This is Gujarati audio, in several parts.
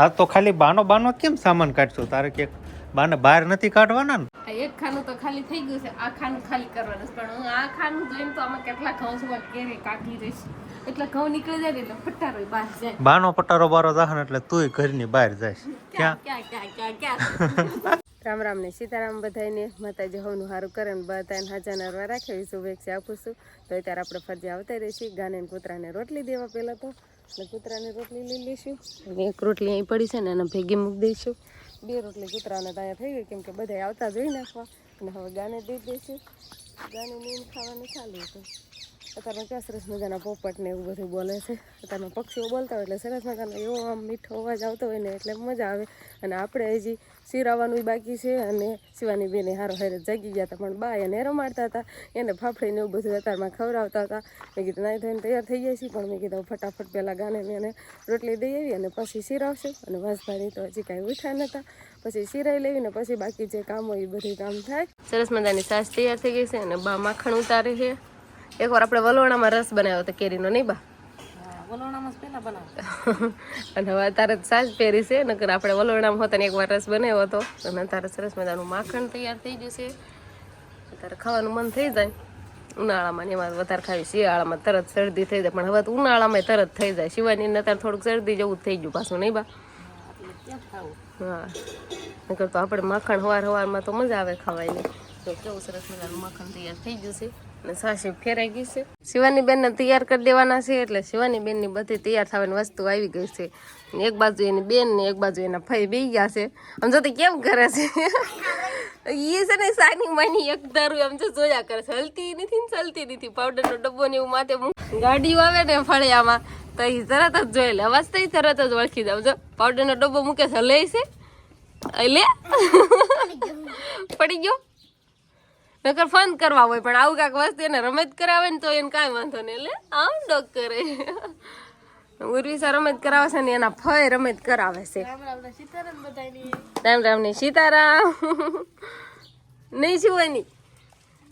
આ તો ખાલી બાનો બાનો કેમ સામાન કાઢશો? તારે કે બાને બહાર નથી કાઢવાના ને? એક ખાનું તો ખાલી થઈ ગયું છે આ ખાનું ખાલી કરવાનું છે. પણ હું આ ખાનું જોઈને તો આમાં કેટલા ઘઉં છું કેરી કાઢી રહીશ એટલે ઘઉં નીકળી જાય એટલે પટારો બહાર જાય. બાનો પટારો બારો જાહન એટલે તુંય ઘરની બહાર જાય. ક્યાં? ક્યાં ક્યાં ક્યાં ક્યાં? રામ રામ ને સીતારામ બધાને માતાજી હવનું સારું કરે ને બધાને હાજા નરવા રાખે. એવી શુભેચ્છા આપું છું. તો અત્યારે આપણે ફરજી આવતા રહીશું ગાને કૂતરાને રોટલી દેવા પહેલાં તો. એટલે કૂતરાની રોટલી લઈ લઈશું. એક રોટલી અહીં પડી છે ને એને ભેગી મૂકી દઈશું. બે રોટલી કૂતરાને ત્યાં થઈ ગઈ કેમ કે બધા આવતા જોઈ નાખવા અને હવે ગાને દઈ દઈશું. ગાને નીમ ખાવાનું ચાલુ હતું. અત્યારમાં ક્યાં સરસ મજાના પોપટ ને એવું બધું બોલે છે. અત્યારમાં પક્ષીઓ બોલતા હોય એટલે સરસ મજાનો એવો આમ મીઠો અવાજ આવતો હોય ને એટલે મજા આવે. અને આપણે હજી સિરાવાનું બાકી છે અને શિવાની બેને હારો હારે જાગી ગયા હતા, પણ બા એને રમાડતા હતા. એને ફાફડીને એવું બધું અત્યારમાં ખવડાવતા હતા. મેં કીધું, નાઈ થઈને તૈયાર થઈ જાય છે. પણ મેં કીધું ફટાફટ પહેલાં ગાને મેં એને રોટલી દઈ આવી અને પછી સિરાવશું અને વાંસભાઈ તો હજી કાંઈ ઉઠ્યા નહોતા. પછી સિરાઈ લેવી ને પછી બાકી જે કામ હોય એ બધું કામ થાય. સરસ મજાની સાસ તૈયાર થઈ ગઈ છે અને બા માખણ ઉતારે છે. એકવાર આપણે વલોણામાં રસ બનાવ્યો હતો કેરીનો નહીં બા? અને હવે તારે તો સાજ પહેરી છે નકર આપણે વલોણામાં હોતા ને એકવાર રસ બનાવ્યો હતો. અને તારે સરસ મજાનું માખણ તૈયાર થઈ ગયું છે. અત્યારે ખાવાનું મન થઈ જાય. ઉનાળામાં ને એમાં વધારે ખાવી શિયાળામાં તરત શરદી થઈ જાય. પણ હવે તો ઉનાળામાં તરત થઈ જાય. શિવાની અત્યારે થોડુંક શરદી જેવું થઈ ગયું પાછું નહીં બા? હા. નકર તો આપણે માખણ હવાર હવારમાં તો મજા આવે ખાવાની. તો કેવું સરસ મજાનું માખણ તૈયાર થઈ ગયું છે અને સાસી ફેરાઈ ગઈ છે. શિવાની બેનને તૈયાર કરી દેવાના છે એટલે શિવાની બેનની બધી તૈયાર થવાની વસ્તુ આવી ગઈ છે. એક બાજુ એની બેન ને એક બાજુ એના ફઈ બે ગયા છે. આમ જો તે કેમ કરે છે? એ છે ને સાની માની એક દારૂ એમ જો જોયા કરે છે. હલતી નથી ને ચલતી નથી. પાવડરનો ડબ્બો ને એવું માથે ગાડીઓ આવે ને ફળિયામાં. તો એ તરત જ જોઈ લે. અવાજ તો એ તરત જ ઓળખી જાવ. જો પાવડરનો ડબ્બો મૂકે છે લે છે. લે. પડી ગયો. નકર ફન કરવા હોય પણ આવું કાંઈક વસ્તુ એને રમત કરાવે ને તો એને કાંઈ વાંધો નહીં. લે આમ ડોક કરે. ઉર્વિસા રમત કરાવે છે ને એના ફય રમત કરાવે છે. રામ રામ ને સીતારામ નહીં શિવાની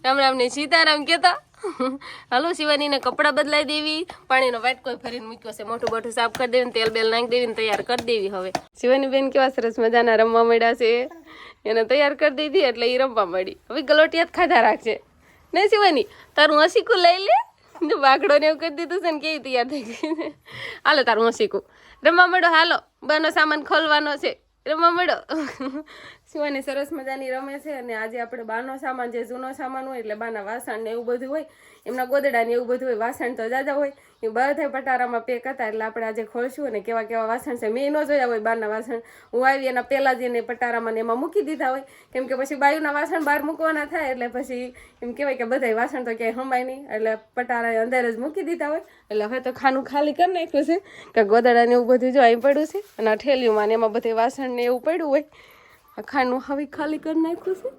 રામ રામ ને સીતારામ કેતા? હાલો શિવાનીને કપડાં બદલાઈ દેવી, પાણીનો વાટકો ફરીને મૂક્યો છે મોટું મોટું સાફ કરી દેવી તેલ બેલ નાખી દેવી તૈયાર કરી દેવી હવે. શિવાની બેન કેવા સરસ મજાના રમવા મળ્યા છે. એને તૈયાર કરી દીધી એટલે એ રમવા મળી હવે ગલોટિયા ખાધા રાખશે ને શિવાની, તારું હસીકું લઈ લે. જો બાકડો ને એવું કરી દીધું છે ને કેવી તૈયાર થઈ ગઈ હાલો તારું હસીકું રમવા મળો હાલો. બનો સામાન ખોલવાનો છે. રમવા મળો શિવાની સરસ મજાની રમે છે અને આજે આપણે બાનો સામાન જે જૂનો સામાન હોય, એટલે બાના વાસણ ને એવું બધું હોય, એમના ગોદડા ને એવું બધું હોય, વાસણ તો જાજા હોય, એ બધા પટારામાં પેક હતા, એટલે આપણે આજે ખોલશું અને કેવા કેવા વાસણ છે, મેં ન જોયા હોય બારના વાસણ. હું આવી એના પહેલા જ એને પટારામાં એમાં મૂકી દીધા હોય, કેમ કે પછી બાયુના વાસણ બહાર મૂકવાના થાય, એટલે પછી એમ કહેવાય કે બધા વાસણ તો ક્યાંય હમાય નહીં, એટલે પટારા અંદર જ મૂકી દીધા હોય, એટલે હવે તો ખાનું ખાલી કરી નાખ્યું છે, કે ગોદડા ને એવું બધું જો અહીં પડ્યું છે, અને ઠેલીઓમાં ને એમાં બધે વાસણ ને એવું પડ્યું હોય આ ખાનું હવે ખાલી કરી નાખ્યું છે.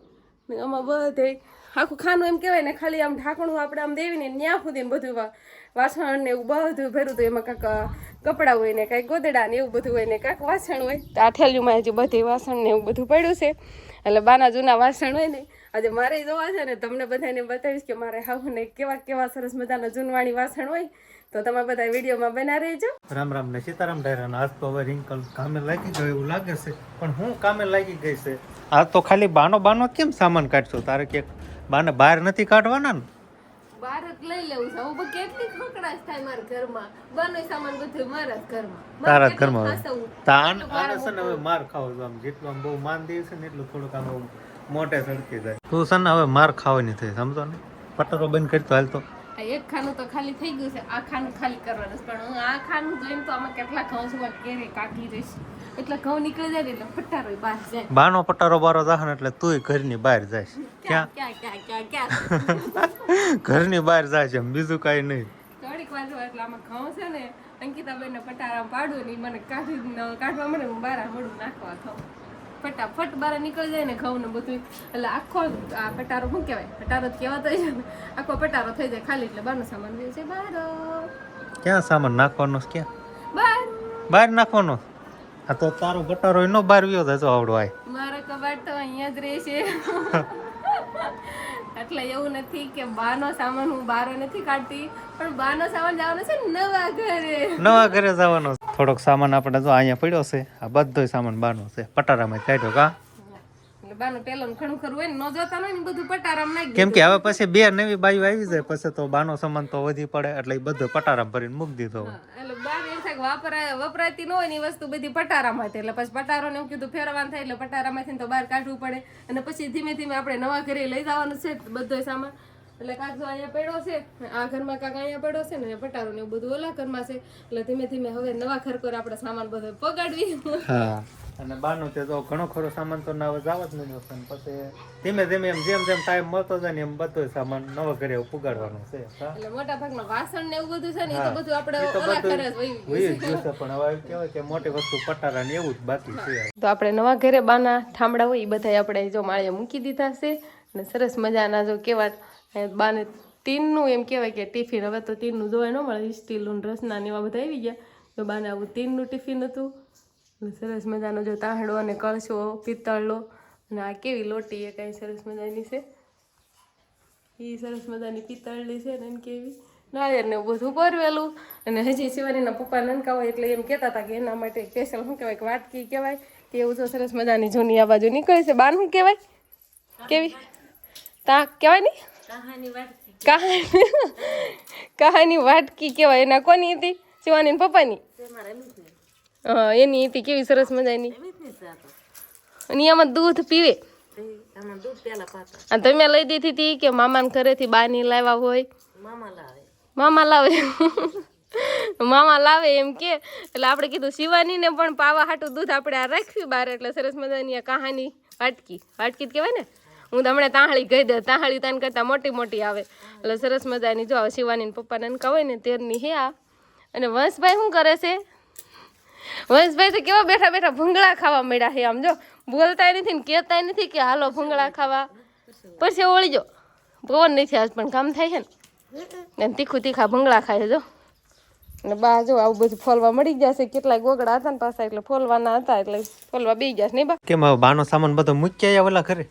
ને આમાં બધે આખું ખાનું એમ કહેવાય ને ખાલી આમ ઢાંકણું આપણે આમ દેવીને ન્યા સુધી બધું વાસણ ને એવું બધું ભર્યું હતું એમાં કાંક કપડાં હોય ને કાંઈક ગોદડા ને એવું બધું હોય ને કાંઈક વાસણ હોય. તો આ થેલીમાં હજુ બધી વાસણ ને એવું બધું પડ્યું છે. એટલે બાના જૂના વાસણ હોય ને આજે મારે જોવા છે ને તમને બધાને બતાવીશ કે મારે હાવ ને કેવા કેવા સરસ મજાના જૂનવાણી વાસણ હોય તો તમે બધા વિડીયોમાં બના રહેજો. રામ રામ ને સીતારામ ડાયરા આજ તો હવે રિંકલ કામે લાગી ગયો એવું લાગે છે પણ હું કામે લાગી ગઈ છે. આ તો ખાલી બાનો બાનો કેમ સામાન કાઢશો? તારે કે બાને બહાર નથી કાઢવાના ને? બહાર જ લઈ લેવું છે. હું કેટલી ખકડાશ થાય મારા ઘરમાં. બાનો સામાન બધું મારા જ ઘરમાં. તારા ઘરમાં. તાન આને છે ને હવે માર ખાવ આમ જેટલું આમ બહુ માન દે છે ને એટલું થોડુંક કામ આમ મોટે સડકી જાય તું છે ને હવે માર ખાવાની થઈ સમજો ને? પટરો બંધ કરતો હાલ તો. એક ખાનું તો ખાલી થઈ ગયું છે આ ખાનું ખાલી કરવાનું છે. પણ હું આ ખાનું જોઈને તો આમાં કેટલા ઘઉં છું કેરી કાઢી રહીશ એટલે ઘઉં નીકળી જાય એટલે બહાર જાય. બાનો પટારો બારો જાહન એટલે તુંય ઘરની બહાર જાય ક્યાં? ક્યાં ક્યાં ક્યાં ક્યાં ઘરની બહાર જાય છે બીજું કાંઈ નહીં. થોડીક વાર એટલે આમાં ઘઉં છે ને અંકિતાબેન પટારા પાડું ને મને કાઢી કાઢવા મળે હું બારા મોડું નાખવા ખાઉં ફટાફટ બહાર નીકળી જાય ને ઘઉં ને બધું એટલે આખો આ પટારો શું કહેવાય? પટારો જ કહેવાતો થઈ જાય ને આખો પટારો થઈ જાય ખાલી એટલે બારનો સામાન રહ્યો છે બાર ક્યાં સામાન નાખવાનો ક્યાં? બહાર. બહાર નાખવાનો? આ તો તારો પટારો એનો બહાર વ્યો જાય તો આવડો આય. મારો કબાટ તો અહીંયા જ રહેશે એટલે એવું નથી કે બાનો સામાન હું બારો નથી કાઢતી પણ બાનો સામાન જવાનો છે નવા ઘરે. નવા ઘરે જવાનો થોડોક સામાન આપણે જો અહીંયા પડ્યો છે આ બધો સામાન બહારનો છે. પટારામાં કાઢ્યો કા? એટલે બહારનું ટેલર ખરું હોય ન જોતા હોય ને બધું પટારામાં કેમ કે હવે પછી બે નવી બાયું આવી જાય પછી તો બાનો સામાન તો વધી પડે એટલે બધો પટારામાં ભરીને મૂકી દીધો. એટલે થાય વાપરાય વપરાતી ન હોય ને એ વસ્તુ બધી પટારામાં એટલે પછી પટારો ને એવું કીધું ફેરવાનું થાય એટલે પટારામાંથી તો બહાર કાઢવું પડે. અને પછી ધીમે ધીમે આપણે નવા ઘરે લઈ જવાનું છે બધો સામાન. એટલે કાંક જો અહીંયા પડ્યો છે, આ ઘરમાં કાંક અહીંયા પડ્યો છે ને પટારો ને એવું બધું ઓલા ઘરમાં છે. એટલે ધીમે ધીમે હવે નવા ઘર પર આપણે સામાન બધો પગાડવી. અને બાનું તે તો ઘણો ખરો સામાન તો નવો જાવ જ નહીં હશે પછી ધીમે ધીમે એમ જેમ જેમ ટાઈમ મળતો જાય ને એમ બધો સામાન નવા ઘરે પુગાડવાનો છે એટલે મોટા ભાગના વાસણ ને એવું બધું છે ને એ તો બધું આપણે ઓલા કરે જ ગયું છે. પણ હવે કેવાય કે મોટી વસ્તુ પટારા ને એવું જ બાકી છે. તો આપણે નવા ઘરે બાના ઠામડા હોય એ બધા આપણે જો માળીએ મૂકી દીધા છે અને સરસ મજાના જો કેવા બાને તીનનું એમ કહેવાય કે ટિફિન હવે તો તીનનું જોવા ન મળે સ્ટીલનું રસના ને એવા બધા આવી ગયા. તો બાને આવું તીનનું ટિફિન હતું. સરસ મજાનો જો તાંહડો અને કળશો પિત્તળનો અને આ કેવી લોટી એ કાંઈ સરસ મજાની છે. એ સરસ મજાની પિત્તળની છે ને કેવી નાળિયેરને બધું પરવેલું. અને હજી શિવાનીના પપ્પા નનકા હોય એટલે એમ કહેતા હતા કે એના માટે સ્પેશિયલ શું કહેવાય કે વાટકી કહેવાય કે એવું તો સરસ મજાની જૂની આ બાજુ નીકળે છે. બાન શું કહેવાય? કેવી? તા કહેવાય નહીં કહાની કહાની. વાટકી કહેવાય. એના કોની હતી? શિવાની પપ્પાની? હા એની હતી કેવી સરસ મજાની. અને એમાં દૂધ પીવે. અને તમે લઈ દીધી હતી કે મામાને ઘરેથી બાની લાવ્યા હોય? મામા લાવે. મામા લાવે. એમ કે. એટલે આપણે કીધું શિવાનીને પણ પાવા હાટું દૂધ આપણે આ રાખ્યું બહાર એટલે સરસ મજાની આ કહાની વાટકી વાટકી જ કહેવાય ને? હું તમને હમણાં તાહળી કહી દે તાહળી તાન કરતાં મોટી મોટી આવે. એટલે સરસ મજાની જો હવે શિવાની પપ્પાને કહો ને તેરની હે આ. અને વંશભાઈ શું કરે છે? વંશભાઈ તો કેવા બેઠા બેઠા ભૂંગળા ખાવા મળ્યા છે આમ જો. બોલતા નથી ને કહેતા નથી કે હાલો ભૂંગળા ખાવા. પછી ઓળી જો. પવન નથી આજ પણ કામ થાય છે ને. તીખું તીખા ભૂંગળા ખાય છે જો. ને બા જો આવું બધું ફોલવા મળી જશે કેટલાય ગોગડા હતા ને પાછા એટલે ફોલવાના હતા એટલે ફોલવા બી છે નહીં બા? કેમ હવે બાનો સામાન બધો મૂકી આવ્યા ઓલા ઘરે?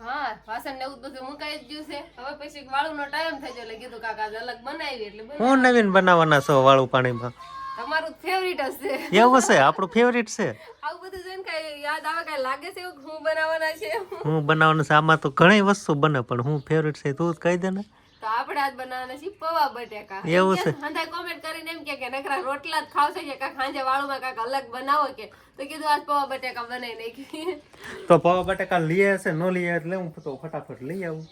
હા વાસણ ને એવું બધું મુકાઈ જ ગયું છે. હવે પછી વાળુનો ટાઈમ થઈ ગયો. એટલે કીધું કાકા અલગ બનાવી એટલે હું નવીન બનાવવાના છો વાળું પાણીમાં? તમારું ફેવરિટ હશે એવું છે? આપણું ફેવરિટ છે? આવું બધું જોઈને કઈ યાદ આવે કઈ લાગે છે એવું હું બનાવવાના છે? હું બનાવવાનું છે? આમાં તો ઘણી વસ્તુ બને પણ હું ફેવરિટ છે તું જ કહી દે ને. તો આપણે આજ બનાવવાના છે પૌવા બટેકા. એવું છે? હંધાય કોમેન્ટ કરીને એમ કે કે નકરા રોટલા જ ખાવશે કે કાંઈ સાંજે વાળુમાં કાંઈક અલગ બનાવો કે. તો કીધું આજ પૌવા બટેકા બનાવી નાખી તો પવા બટેકા લઈ આવ્યા છે? ન લઈ આવ્યા એટલે હું તો ફટાફટ લઈ આવું.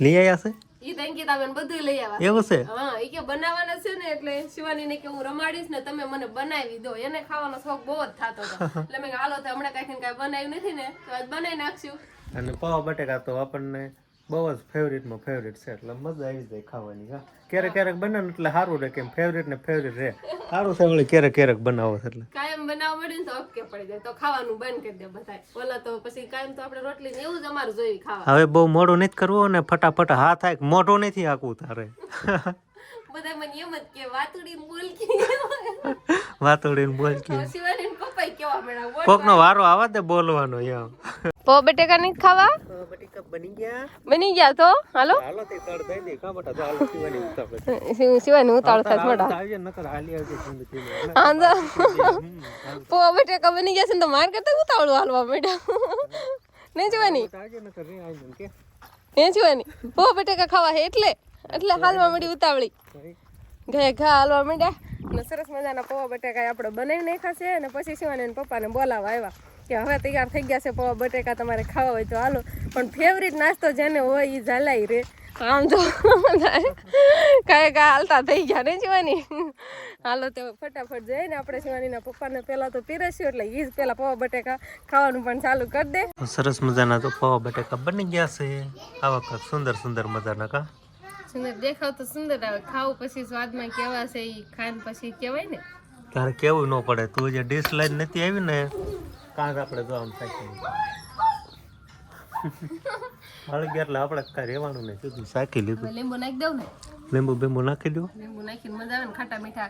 લઈ આવ્યા છે? ઈ તો અંકિતા બધું લઈ આવ્યા એવું છે? હા એ કે બનાવવાના છે ને એટલે શિવાની ને કે હું રમાડીશ ને તમે મને બનાવી દો. એને ખાવાનો શોખ બહુ જ થતો હતો. એટલે મેં હાલો તો હમણાં કાંઈ કાંઈ બનાવ્યું નથી ને તો આજ બનાવી નાખશું. અને પવા બટેકા તો આપણને બહુ જ ફેવરિટમાં ફેવરિટ છે એટલે મજા આવી જાય ખાવાની હા. ક્યારેક ક્યારેક બને ને એટલે સારું રહે કેમ ફેવરિટ ને ફેવરિટ રહે. સારું છે વળી ક્યારેક ક્યારેક બનાવો છે એટલે. કાયમ બનાવવા મળે ને તો ઓકે પડી જાય તો ખાવાનું બંધ કરી દે બધાય. ઓલા તો પછી કાયમ તો આપણે રોટલી ને એવું જ અમારું જોઈ ખાવા હવે બહુ મોડું નથી કરવું ને ફટાફટ હા થાય મોઢું નથી આકવું તારે. બધા મને એમ જ કે વાતુડી બોલકી. વાતોડીને બોલકી. શિવાની ને પપ્પા કેવા મળ્યા કોકનો વારો આવા દે બોલવાનો એમ. પો બટેકા નહીં ખાવા? બની ગયા. બની ગયા તો? હાલો. હાલો તે તળ દે કા બટા હાલો થાય મોટા આવજે નકર હાલી બની ગયા છે તો માર કરતા ઉતાવળું હાલવા માંડ્યા? નહીં જોવાની આવી નહીં જોવાની પો બટેકા ખાવા હે એટલે? એટલે હાલવા મળી ઉતાવળી. ઘે ઘા હાલવા મળ્યા સરસ મજાના પૌવા બટેકા આપણે બનાવી નાખ્યા છે અને પછી શિવાની ને પપ્પાને બોલાવવા આવ્યા. કે હવે તૈયાર થઈ ગયા છે પૌવા બટેકા તમારે ખાવા હોય તો હાલો. પણ ફેવરિટ નાસ્તો જેને હોય એ ઝાલાઈ રે. આમ જો કાંઈ કાંઈ હાલતા થઈ ગયા ને જીવાની. હાલો તો ફટાફટ જઈને આપણે શિવાનીના પપ્પાને પહેલાં તો પીરસ્યું એટલે એ જ પહેલાં પૌવા બટેકા ખાવાનું પણ ચાલુ કરી દે. સરસ મજાના તો પવા બટેકા બની ગયા છે. આવા કાંઈક સુંદર સુંદર મજાના કા? સુંદર દેખાવ તો સુંદર આવે. ખાવું પછી સ્વાદમાં કેવા છે એ ખાન પછી કહેવાય ને. તારે કેવું ન પડે. તું જે ડીશ લાઈન નથી આવી ને કાંક આપણે જો આમ એટલે આપણે કાંઈ રહેવાનું નહીં સીધું લીધું. લીંબુ નાખી દઉં ને? લીંબુ બેંબુ નાખી દો. લીંબુ નાખીને મજા આવે ને ખાટા મીઠા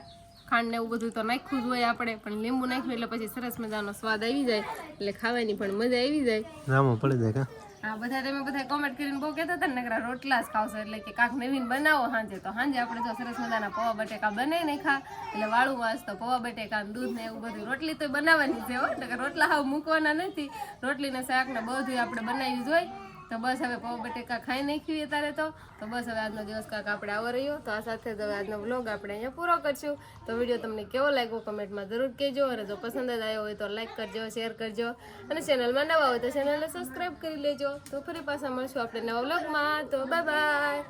ખાંડ ને એવું બધું તો નાખ્યું જ હોય આપણે પણ લીંબુ નાખ્યું એટલે પછી સરસ મજાનો સ્વાદ આવી જાય એટલે ખાવાની પણ મજા આવી જાય. રામો પડી જાય કા? હા બધા તમે બધા કોમેન્ટ કરીને બહુ કહેતા હતા નકરા રોટલા જ ખાવશો એટલે કે કાંક નવીન બનાવો સાંજે તો સાંજે આપણે જો સરસ મજાના પૌવા બટેકા બનાવી ખા, એટલે વાળું વાસ તો પૌવા બટેકા દૂધ ને એવું બધું રોટલી તો બનાવવાની છે હો, નકર રોટલા હાવ મૂકવાના નથી. રોટલીને શાક ને બધું આપણે બનાવી જોઈ તો બસ હવે પૌ બટેકા ખાઈ નાખ્યું ત્યારે તો. તો બસ હવે આજનો દિવસ કાંક આપણે આવો રહ્યો. તો આ સાથે જ હવે આજનો વ્લોગ આપણે અહીંયા પૂરો કરશું. તો વીડિયો તમને કેવો લાગ્યો કમેન્ટમાં જરૂર કહેજો અને જો પસંદ જ આવ્યો હોય તો લાઈક કરજો શેર કરજો. અને ચેનલમાં નવા હોય તો ચેનલને સબસ્ક્રાઈબ કરી લેજો. તો ફરી પાછા મળશું આપણે નવા વ્લોગમાં તો બાય બાય